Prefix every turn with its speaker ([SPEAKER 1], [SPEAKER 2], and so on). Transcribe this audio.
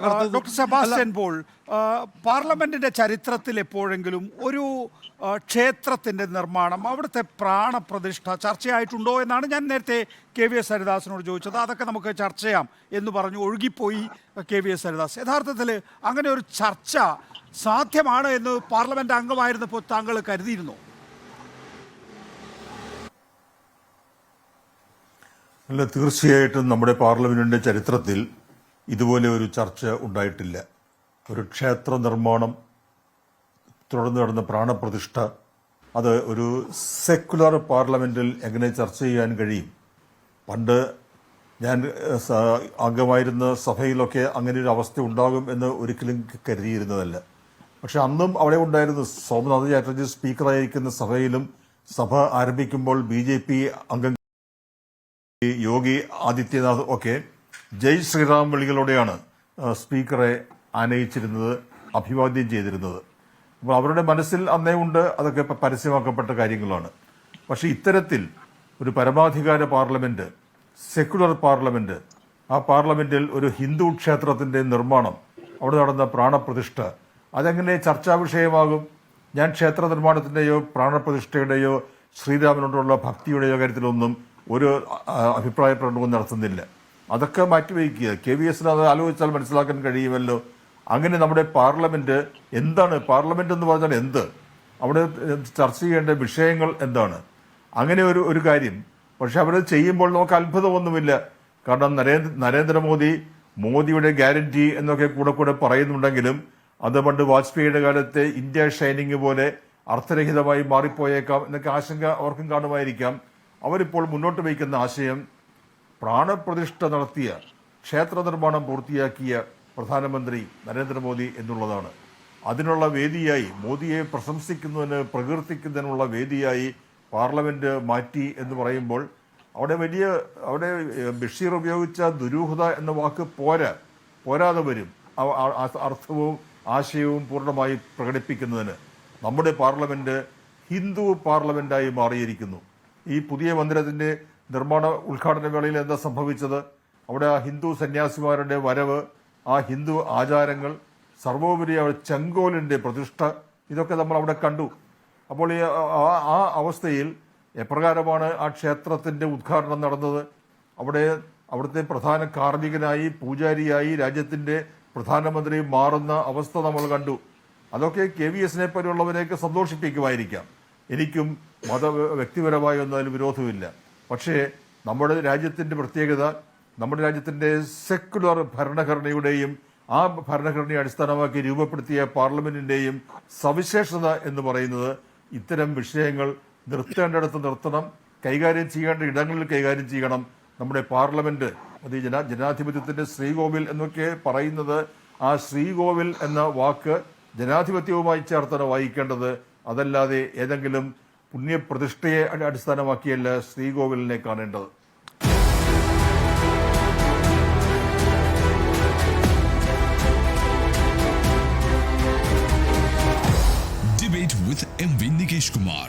[SPEAKER 1] Doctor Sebastian Paul പാർലമെന്റിന്റെ ചരിത്രത്തിൽ എപ്പോഴെങ്കിലും ഒരു ക്ഷേത്രത്തിന്റെ നിർമ്മാണം അവിടുത്തെ പ്രാണപ്രതിഷ്ഠ ചർച്ചയായിട്ടുണ്ടോ എന്നാണ് ഞാൻ നേരത്തെ കെ വി എസ് ഹരിദാസിനോട് ചോദിച്ചത്. അതൊക്കെ നമുക്ക് ചർച്ച ചെയ്യാം എന്ന് പറഞ്ഞു ഒഴുകിപ്പോയി കെ വി എസ് ഹരിദാസ്. യഥാർത്ഥത്തിൽ അങ്ങനെ ഒരു ചർച്ച സാധ്യമാണ് എന്ന് പാർലമെന്റ് അംഗമായിരുന്നപ്പോൾ താങ്കൾ കരുതിയിരുന്നു?
[SPEAKER 2] അല്ല തീർച്ചയായിട്ടും നമ്മുടെ പാർലമെന്റിന്റെ ചരിത്രത്തിൽ ഇതുപോലെ ഒരു ചർച്ച ഉണ്ടായിട്ടില്ല. ഒരു ക്ഷേത്ര നിർമ്മാണം തുടർന്ന് നടന്ന പ്രാണപ്രതിഷ്ഠ അത് ഒരു സെക്കുലർ പാർലമെന്റിൽ എങ്ങനെ ചർച്ച ചെയ്യാൻ കഴിയും? പണ്ട് ഞാൻ അംഗമായിരുന്ന സഭയിലൊക്കെ അങ്ങനെ ഒരു അവസ്ഥ ഉണ്ടാകും എന്ന് ഒരിക്കലും കരുതിയിരുന്നതല്ല. പക്ഷെ അന്നും അവിടെ ഉണ്ടായിരുന്നു സോമനാഥ് ചാറ്റർജി സ്പീക്കറായിരിക്കുന്ന സഭയിലും സഭ ആരംഭിക്കുമ്പോൾ ബി ജെ പി അംഗങ്ങൾ യോഗി ആദിത്യനാഥ് ഒക്കെ ജയ് ശ്രീറാം വിളികളോടെയാണ് സ്പീക്കറെ ആനയിച്ചിരുന്നത് അഭിവാദ്യം ചെയ്തിരുന്നത്. അപ്പോൾ അവരുടെ മനസ്സിൽ അന്നേ ഉണ്ട് അതൊക്കെ പരസ്യമാക്കപ്പെട്ട കാര്യങ്ങളാണ്. പക്ഷേ ഇത്തരത്തിൽ ഒരു പരമാധികാര പാർലമെന്റ് സെക്യുലർ പാർലമെന്റ് ആ പാർലമെന്റിൽ ഒരു ഹിന്ദു ക്ഷേത്രത്തിന്റെ നിർമ്മാണം അവിടെ നടന്ന പ്രാണപ്രതിഷ്ഠ അതെങ്ങനെ ചർച്ചാ വിഷയമാകും? ഞാൻ ക്ഷേത്ര നിർമ്മാണത്തിന്റെയോ പ്രാണപ്രതിഷ്ഠയുടെയോ ശ്രീരാമനോടുള്ള ഭക്തിയുടെയോ കാര്യത്തിലൊന്നും ഒരു അഭിപ്രായ പ്രകടനവും നടത്തുന്നില്ല. അതൊക്കെ മാറ്റിവെക്കുക കെ വി എസിന് അത് ആലോചിച്ചാൽ മനസ്സിലാക്കാൻ കഴിയുമല്ലോ. അങ്ങനെ നമ്മുടെ പാർലമെന്റ് എന്താണ്? പാർലമെന്റ് എന്ന് പറഞ്ഞാൽ എന്ത്? അവിടെ ചർച്ച ചെയ്യേണ്ട വിഷയങ്ങൾ എന്താണ്? അങ്ങനെ ഒരു ഒരു കാര്യം. പക്ഷെ അവരത് ചെയ്യുമ്പോൾ നമുക്ക് അത്ഭുതമൊന്നുമില്ല. കാരണം നരേന്ദ്ര നരേന്ദ്രമോദി മോദിയുടെ ഗ്യാരണ്ടി എന്നൊക്കെ കൂടെ കൂടെ പറയുന്നുണ്ടെങ്കിലും അത് പണ്ട് വാജ്പേയിയുടെ കാലത്തെ ഇന്ത്യ ഷൈനിങ് പോലെ അർത്ഥരഹിതമായി മാറിപ്പോയേക്കാം എന്നൊക്കെ ആശങ്ക അവർക്കും കാണുമായിരിക്കാം. അവരിപ്പോൾ മുന്നോട്ട് വയ്ക്കുന്ന ആശയം പ്രാണപ്രതിഷ്ഠ നടത്തിയ ക്ഷേത്ര നിർമ്മാണം പൂർത്തിയാക്കിയ പ്രധാനമന്ത്രി നരേന്ദ്രമോദി എന്നുള്ളതാണ്. അതിനുള്ള വേദിയായി മോദിയെ പ്രശംസിക്കുന്നതിന് പ്രകീർത്തിക്കുന്നതിനുള്ള വേദിയായി പാർലമെന്റ് മാറ്റി എന്ന് പറയുമ്പോൾ അവിടെ വലിയ അവിടെ ബഷീർ ഉപയോഗിച്ച ദുരൂഹത എന്ന വാക്ക് പോരാ പോരാതെ വരും. അർത്ഥവും ആശയവും പൂർണമായി പ്രകടിപ്പിക്കുന്നതിന് നമ്മുടെ പാർലമെന്റ് ഹിന്ദു പാർലമെന്റായി മാറിയിരിക്കുന്നു. ഈ പുതിയ മന്ദിരത്തിന്റെ നിർമ്മാണ ഉദ്ഘാടന വേളയിൽ എന്താ സംഭവിച്ചത്? അവിടെ ആ ഹിന്ദു സന്യാസിമാരുടെ വരവ് ആ ഹിന്ദു ആചാരങ്ങൾ സർവോപരി ചെങ്കോലിന്റെ പ്രതിഷ്ഠ ഇതൊക്കെ നമ്മൾ അവിടെ കണ്ടു. അപ്പോൾ ഈ ആ- അവസ്ഥയിൽ എപ്രകാരമാണ് ആ ക്ഷേത്രത്തിന്റെ ഉദ്ഘാടനം നടന്നത്? അവിടെ അവിടുത്തെ പ്രധാന കാർമ്മികനായി പൂജാരിയായി രാജ്യത്തിന്റെ പ്രധാനമന്ത്രി മാറുന്ന അവസ്ഥ നമ്മൾ കണ്ടു. അതൊക്കെ കെ വി എസിനെ പോലെയുള്ളവരെയൊക്കെ സന്തോഷിപ്പിക്കുമായിരിക്കാം. എനിക്കും മത വ്യക്തിപരമായി ഒന്നും അതിൽ വിരോധമില്ല. പക്ഷേ നമ്മുടെ രാജ്യത്തിന്റെ പ്രത്യേകത നമ്മുടെ രാജ്യത്തിന്റെ സെക്കുലർ ഭരണഘടനയുടെയും ആ ഭരണഘടനയെ അടിസ്ഥാനമാക്കി രൂപപ്പെടുത്തിയ പാർലമെന്റിന്റെയും സവിശേഷത എന്ന് പറയുന്നത് ഇത്തരം വിഷയങ്ങൾ നിർത്തേണ്ടിടത്ത് നിർത്തണം കൈകാര്യം ചെയ്യേണ്ട ഇടങ്ങളിൽ കൈകാര്യം ചെയ്യണം. നമ്മുടെ പാർലമെന്റ് അത് ജനാ ജനാധിപത്യത്തിന്റെ ശ്രീകോവിൽ എന്നൊക്കെ പറയുന്നത് ആ ശ്രീകോവിൽ എന്ന വാക്ക് ജനാധിപത്യവുമായി ചേർത്താണ് വായിക്കേണ്ടത്. അതല്ലാതെ ഏതെങ്കിലും പുണ്യപ്രതിഷ്ഠയെ അടി- അടിസ്ഥാനമാക്കിയല്ല ശ്രീകോവിലിനെ കാണേണ്ടത്
[SPEAKER 3] debate with M V Nikesh Kumar.